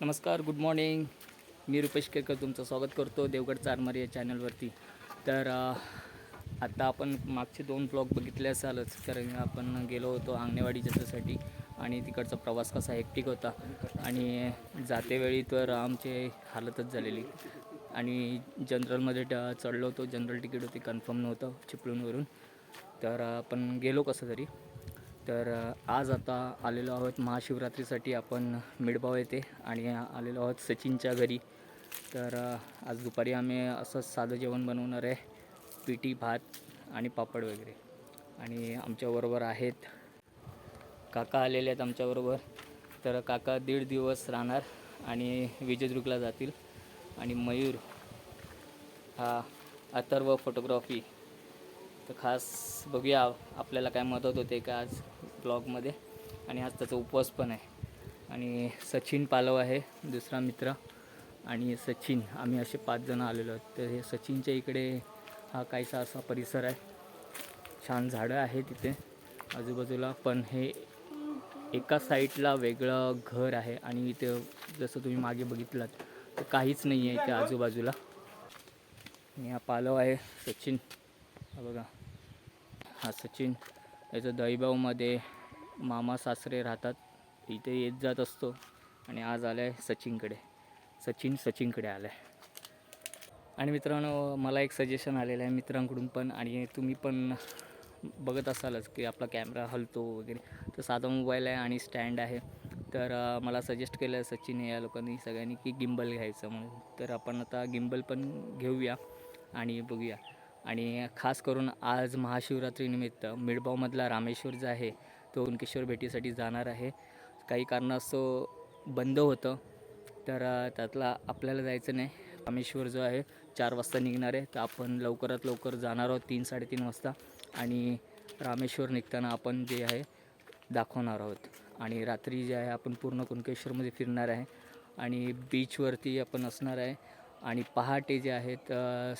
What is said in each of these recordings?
नमस्कार good morning मी रुपेश केरकर तुमचं स्वागत करतो देवगड चारमारी या चॅनलवरती तर आत्ता आपण मागचे दोन ब्लॉग बघितले असालच कारण आपण गेलो होतो आंगणेवाडी जत्रेसाठी आणि तिकडचा प्रवास कसा हेक्टिक होता. आणि जातेवेळी तर आमचे हालतच झालेली. आणि जनरलमध्ये ट- चढलो होतो जनरल तिकीट होती कन्फर्म नव्हतं चिपळूणवरून. तर आपण गेलो कसं तरी. तर आज आता आलेलो आहोत महाशिवरात्रीसाठी आपण मिडबाव येते आणि आलेलो आहोत सचिनच्या घरी. तर आज दुपारी आम्ही असंच साधं जेवण बनवणार आहे पिठी भात आणि पापड वगैरे. आणि आमच्याबरोबर आहेत काका आलेले आहेत आमच्याबरोबर. तर काका दीड दिवस राहणार आणि विजयदुर्गला जातील. आणि मयूर हा अथर्व फोटोग्राफी तर खास बघूया आपल्याला काय मदत होते का आज ब्लॉगमध्ये आणि आज त्याचा उपवास पण आहे. आणि सचिन पालव आहे दुसरा मित्र. आणि सचिन आम्ही असे पाच जण आलेलो आहोत. तर हे सचिनच्या इकडे हा काहीसा असा परिसर आहे. छान झाडं आहे तिथे. आजूबाजूला पण हे एका साईडला वेगळं घर आहे. आणि इथे जसं तुम्ही मागे बघितलात तर काहीच नाही आहे इथे आजूबाजूला. आणि हा पालव आहे सचिन. बघा. हा सचिन. याचं दहीबावमध्ये मामा सासरे राहतात. इथे येत जात असतो. आणि आज आला आहे सचिनकडे. सचिन सचिनकडे आला आहे आणि मित्रांनो मला एक सजेशन आलेलं आहे मित्रांकडून पण. आणि तुम्ही पण बघत असालच की आपला कॅमेरा हलतो वगैरे. तर साधा मोबाईल आहे आणि स्टँड आहे. तर मला सजेस्ट केलं सचिन या लोकांनी सगळ्यांनी की गिम्बल घ्यायचं म्हणून. तर आपण आता गिम्बल पण घेऊया आणि बघूया. आणि खास करून आज महाशिवरात्रीनिमित्त मिळबावमधला रामेश्वर जो आहे तो उनकेश्वर भेटीसाठी जाणार आहे. काही कारणास्तव बंद होतं तर त्यातला आपल्याला जायचं नाही. रामेश्वर जो आहे चार वाजता निघणार आहे तर आपण लवकरात लवकर जाणार आहोत तीन साडेतीन वाजता. आणि रामेश्वर निघताना आपण जे आहे दाखवणार आहोत. आणि रात्री जे आहे आपण पूर्ण कुणकेश्वरमध्ये फिरणार आहे. आणि बीचवरती आपण असणार आहे. आणि पहाटे जे आहेत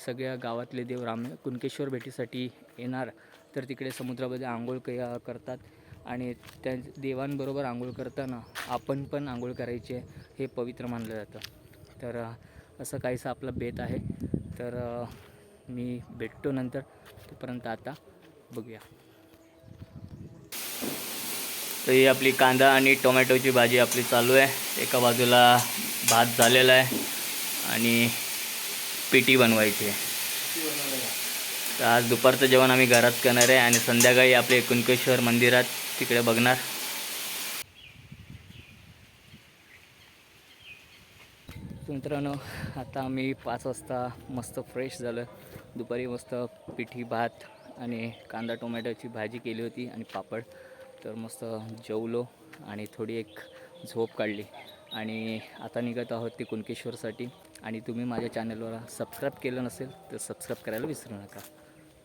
सगळ्या गावातले देव राम कुणकेश्वर भेटीसाठी येणार. तर तिकडे समुद्रामध्ये आंघोळ क करतात. आणि त्या देवांबरोबर आंघोळ करताना आपण पण आंघोळ करायची आहे हे पवित्र मानलं जातं. तर असं काहीसं आपलं बेत आहे. तर मी भेटतो नंतर. तोपर्यंत आता बघूया. तर ही आपली कांदा आणि टोमॅटोची भाजी आपली चालू आहे. एका बाजूला भात झालेला आहे. आणि पिठी बनवायची आहे. तर आज दुपारचं जेवण आम्ही घरात करणार आहे आणि संध्याकाळी आपले कुणकेश्वर मंदिरात तिकडे बघणार. मित्रांनो आता आम्ही पाच वाजता मस्त फ्रेश झालं दुपारी मस्त पिठी भात आणि कांदा टोमॅटोची भाजी केली होती आणि पापड. तर मस्त जेवलो आणि थोडी एक झोप काढली. आणि आता निघत आहोत ते कुणकेश्वरसाठी. आणि तुम्ही माझ्या चॅनलवर सबस्क्राईब केलं नसेल तर सबस्क्राईब करायला विसरू नका.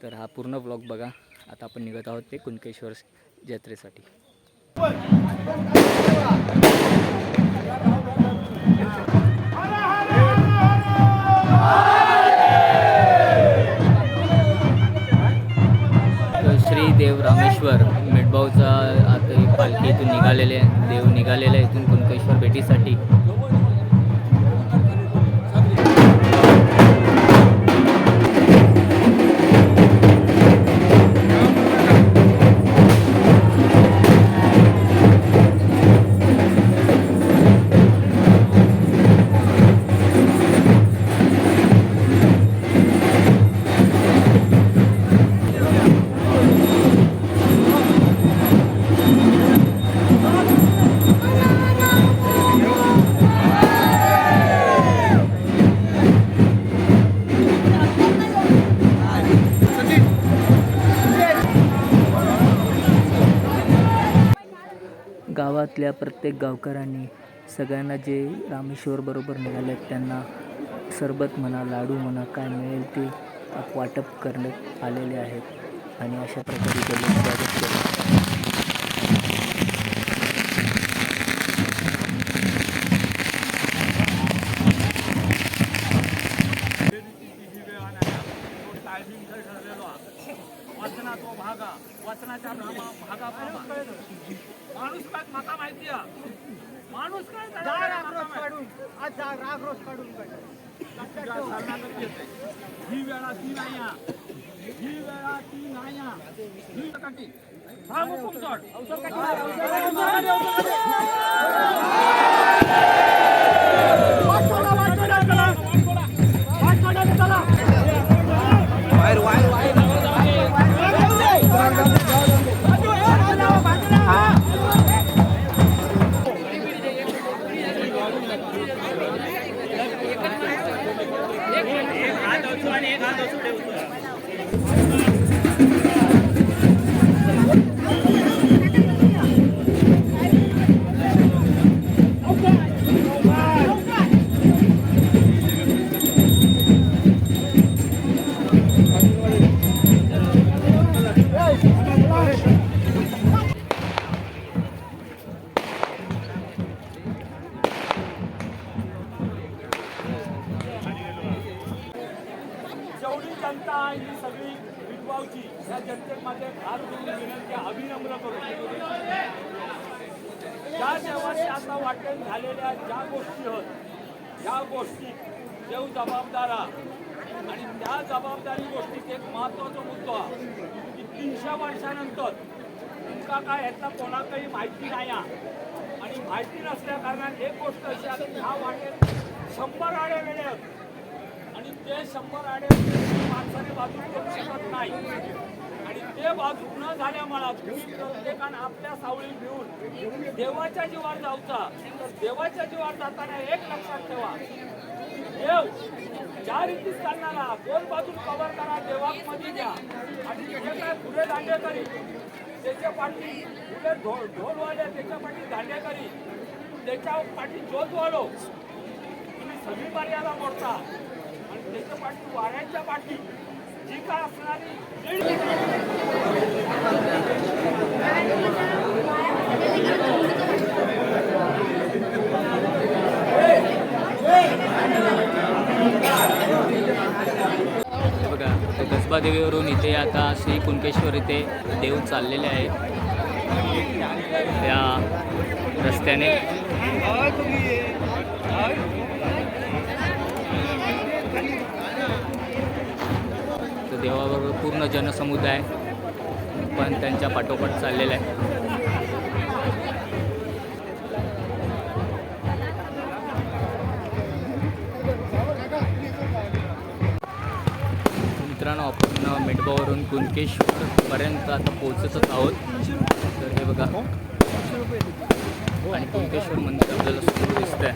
तर हा पूर्ण ब्लॉग बघा. आता आपण निघत आहोत ते कुणकेश्वर जत्रेसाठी. श्री देव रामेश्वर मिडबावचा आता पालखी इथून निघालेले आहे. देव निघालेला आहे इथून कुणकेश्वर भेटीसाठी. गावातल्या प्रत्येक गावकऱ्यांनी सगळ्यांना जे रामेश्वर बरोबर आहेत त्यांना सरबत म्हणा लाडू म्हणा काय मिळेल ते वाटप करण्यात आलेले आहेत. आणि अशा प्रकारे त्यांनी स्वागत केलं माणूस काय माता माहिती माणूस काय काढून आज राग रोज काढून. ही वेळा ती नाही हा. वेळा ती नाही हा. ही काठी. जनता आहे ही सगळी विठवावची या जनतेमध्ये हात जोडून विनंती अभिनम्र करू ज्या देवाशी आता वाटेल झालेल्या ज्या गोष्टी होत या गोष्टी देव जबाबदार. आणि त्या जबाबदारी गोष्टीत एक महत्त्वाचा मुद्दा की तीनशे वर्षानंतर तुमका काय ह्यातला कोणाकही माहिती नाही आणि माहिती नसल्या कारणाने एक गोष्ट अशी आहे की ह्या वाटेत शंभर आडे वेळे आहेत. आणि ते शंभर आडे माणसाने बाजू करू शकत नाही. आणि ते बाजू न झाल्यामुळे तुम्ही प्रत्येकानं आपल्या सावळी घेऊन देवाच्या जीवावर जाऊचा. तर देवाच्या जीवावर जाताना एक लक्षात ठेवा. देव ज्या रीतीस चालणारा दोन बाजून कव्हर करा देवामध्ये द्या आणि जे काय पुढे दांडेकरी त्याच्या पाठी पुढे ढोल वाढल्या त्याच्या पाठी दांडेकरी त्याच्या पाठी जोत वालो. तुम्ही सगळी मर्यादा मोडता. आणि त्याच्या पाठी वाऱ्यांच्या पाठी जी काय असणारी बघा कसबा देवीवरून इथे आता श्री कुणकेश्वर इथे देव चाललेले आहेत त्या रस्त्याने तर देवाबरोबर पूर्ण जनसमुदाय पण त्यांच्या पाठोपाठ चाललेला आहे. मित्रांनो आपण मेटबावरून कुणकेश्वरपर्यंत आता पोहोचतच आहोत. तर हे बघा. आणि कुणकेश्वर मंदिर आपल्याला समोर दिसतंय.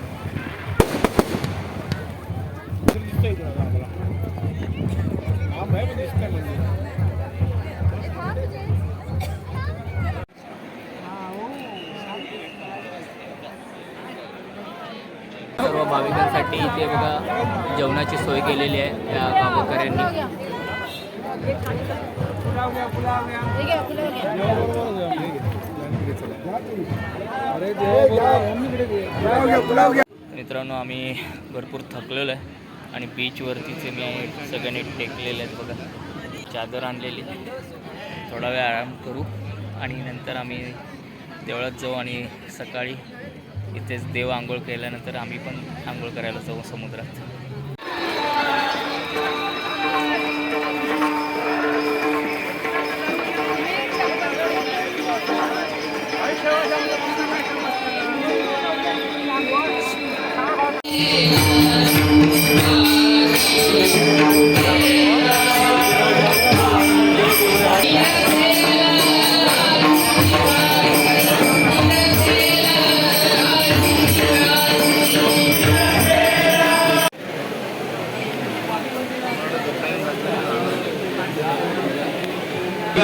सर्व भाविकांसाठी इथे बघा जेवणाची सोय केलेली आहे त्या गावकऱ्यांनी. मित्रांनो आम्ही भरपूर थकलेलो आहे आणि बीचवरतीचे मी सगळ्यांनी टेकलेले आहेत बघा. चादर आणलेली. थोडा वेळ आराम करू आणि नंतर आम्ही देवळात जाऊ आणि सकाळी इथेच देव आंघोळ केल्यानंतर आम्ही पण आंघोळ करायला जाऊ समुद्रात.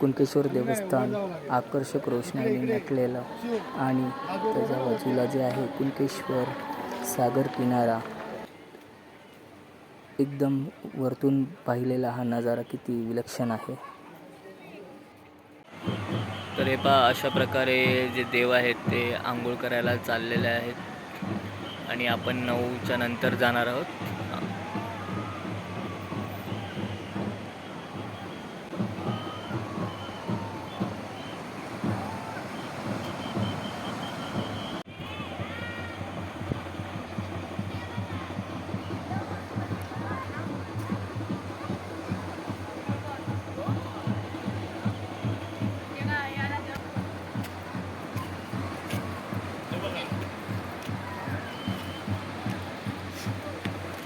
कुणकेश्वर देवस्थान आकर्षक रोषणाईने नटलेलं आणि त्याच्या बाजूला जे आहे कुणकेश्वर सागर किनारा एकदम वरतून पाहिलेला हा नजारा किती विलक्षण आहे. तर हे पहा अशा प्रकारे जे देव आहेत ते आंघोळ करायला चाललेले आहेत आणि आपण नऊच्या नंतर जाणार आहोत.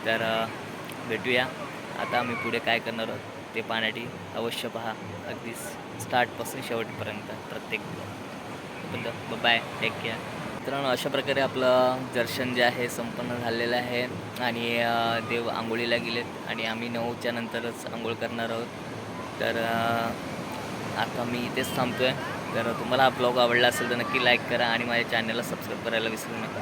तर भेटूया. आता आम्ही पुढे काय करणार आहोत ते पाहण्यासाठी अवश्य पहा. अगदी स्टार्टपासून शेवटपर्यंत प्रत्येक बाय टेक केअर मित्रांनो अशा प्रकारे आपलं दर्शन जे आहे संपन्न झालेलं आहे. आणि देव आंघोळीला गेलेत. आणि आम्ही नऊच्या नंतरच आंघोळ करणार आहोत. तर आता मी इथेच थांबतो आहे तर तुम्हाला हा ब्लॉग आवडला असेल तर नक्की लाईक करा. आणि माझ्या चॅनलला सबस्क्राईब करायला विसरू नका.